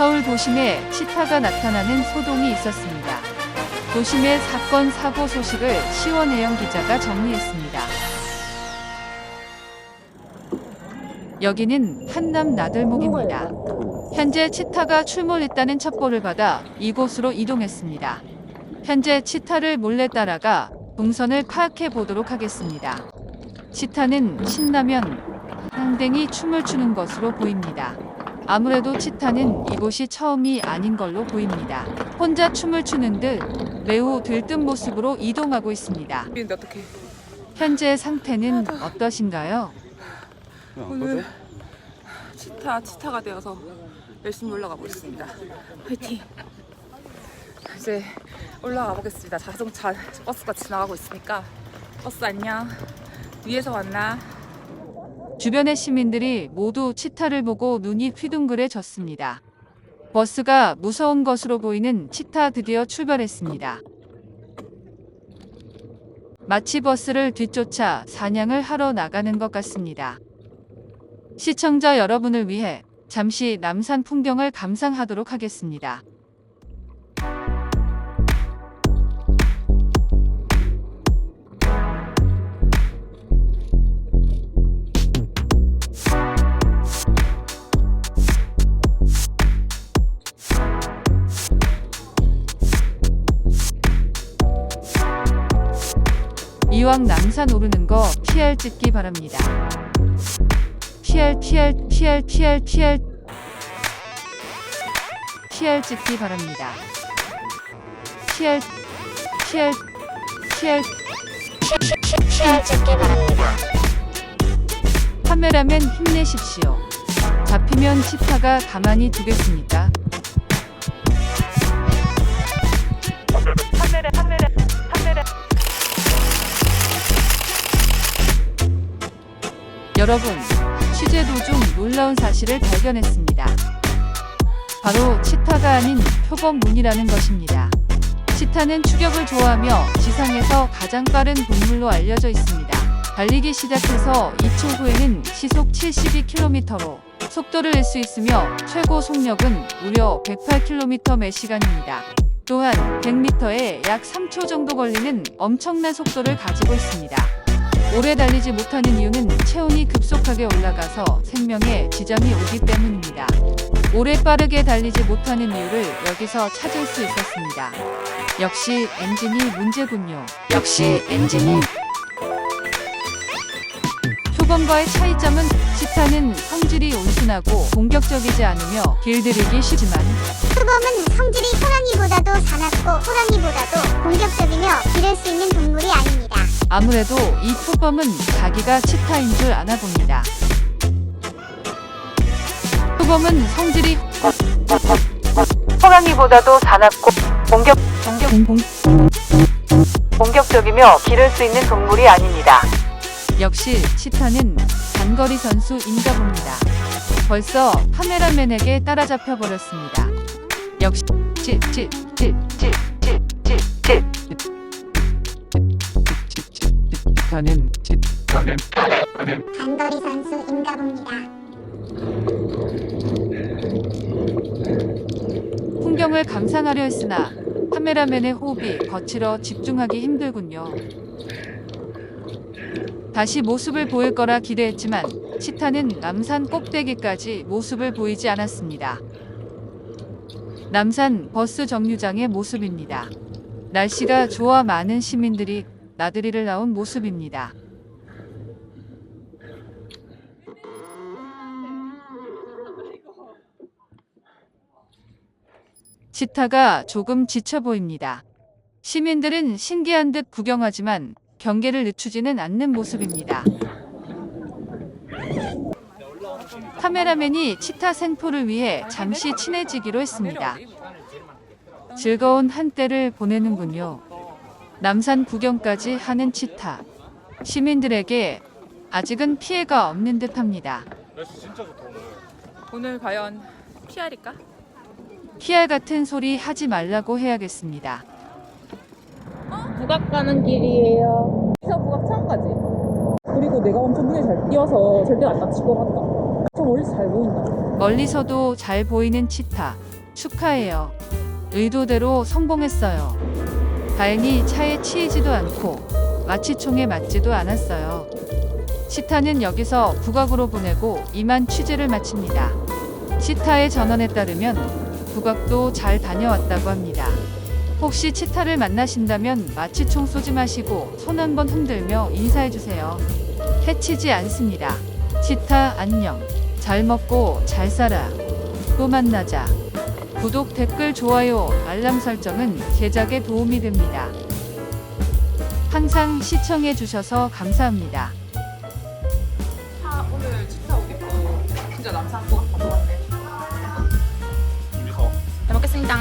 서울 도심에 치타가 나타나는 소동이 있었습니다. 도심의 사건 사고 소식을 시원혜영 기자가 정리했습니다. 여기는 한남 나들목입니다. 현재 치타가 출몰했다는 첩보를 받아 이곳으로 이동했습니다. 현재 치타를 몰래 따라가 동선을 파악해 보도록 하겠습니다. 치타는 신라면, 항댕이 춤을 추는 것으로 보입니다. 아무래도 치타는 이곳이 처음이 아닌 걸로 보입니다. 혼자 춤을 추는 듯 매우 들뜬 모습으로 이동하고 있습니다. 근데 어떻게? 현재 상태는 어떠신가요? 오늘 치타 치타가 되어서 열심히 올라가 보겠습니다. 화이팅! 이제 올라가 보겠습니다. 자동차 버스가 지나가고 있으니까 버스 안녕. 위에서 만나. 주변의 시민들이 모두 치타를 보고 눈이 휘둥그레졌습니다. 버스가 무서운 것으로 보이는 치타 드디어 출발했습니다. 마치 버스를 뒤쫓아 사냥을 하러 나가는 것 같습니다. 시청자 여러분을 위해 잠시 남산 풍경을 감상하도록 하겠습니다. 이왕 남산 오르는 거 PR 찍기 바랍니다. PR PR PR PR PR PR 찍기 바랍니다. PR PR PR PR 찍기 바랍니다. 카메라맨 힘내십시오. 잡히면 치타가 가만히 두겠습니까? 여러분 취재 도중 놀라운 사실을 발견했습니다. 바로 치타가 아닌 표범문이라는 것입니다. 치타는 추격을 좋아하며 지상에서 가장 빠른 동물로 알려져 있습니다. 달리기 시작해서 2초 후에는 시속 72km로 속도를 낼 수 있으며 최고 속력은 무려 108km 매 시간입니다. 또한 100m에 약 3초 정도 걸리는 엄청난 속도를 가지고 있습니다. 오래 달리지 못하는 이유는 체온이 급속하게 올라가서 생명에 지장이 오기 때문입니다. 오래 빠르게 달리지 못하는 이유를 여기서 찾을 수 있었습니다. 역시 엔진이 문제군요. 역시 엔진이 표범과의 차이점은 치타는 성질이 온순하고 공격적이지 않으며 길들이기 쉽지만 표범은 성질이 호랑이보다도 사납고 호랑이보다도 공격적이며 기를 수 있는 동물이 아닙니다. 아무래도 이 표범은 자기가 치타인 줄 아나 봅니다. 표범은 성질이 호랑이보다도 사납고 공격 공격 공, 공격적이며 기를 수 있는 동물이 아닙니다. 역시 치타는 단거리 선수인가 봅니다. 벌써 카메라맨에게 따라잡혀 버렸습니다. 역시 찌찌찌찌찌찌찌 치타는 치타는 단거리 선수인가 봅니다. 풍경을 감상하려 했으나 카메라맨의 호흡이 거칠어 집중하기 힘들군요. 다시 모습을 보일 거라 기대했지만 치타는 남산 꼭대기까지 모습을 보이지 않았습니다. 남산 버스 정류장의 모습입니다. 날씨가 좋아 많은 시민들이 나들이를 나온 모습입니다. 치타가 조금 지쳐 보입니다. 시민들은 신기한 듯 구경하지만 경계를 늦추지는 않는 모습입니다. 카메라맨이 치타 생포를 위해 잠시 친해지기로 했습니다. 즐거운 한때를 보내는군요. 남산 구경까지 하는 치타. 시민들에게 아직은 피해가 없는 듯합니다. 오늘 과연 PR일까? PR 같은 소리 하지 말라고 해야겠습니다. 북악 가는 길이에요. 저 북악 처음 가지? 그리고 내가 엄청 눈에 잘 띄어서 절대 안 다칠 것 같다. 저 멀리서 잘 보인다. 멀리서도 잘 보이는 치타. 축하해요. 의도대로 성공했어요. 다행히 차에 치이지도 않고 마취총에 맞지도 않았어요. 치타는 여기서 북악으로 보내고 이만 취재를 마칩니다. 치타의 전원에 따르면 북악도 잘 다녀왔다고 합니다. 혹시 치타를 만나신다면 마취총 쏘지 마시고 손 한번 흔들며 인사해주세요. 해치지 않습니다. 치타 안녕. 잘 먹고 잘 살아. 또 만나자. 구독, 댓글, 좋아요, 알람 설정은 제작에 도움이 됩니다. 항상 시청해 주셔서 감사합니다. 아, 오늘 진짜 옷 입고 진짜 남산 꼭 가고 왔네. 둘이서 잘 먹겠습니다.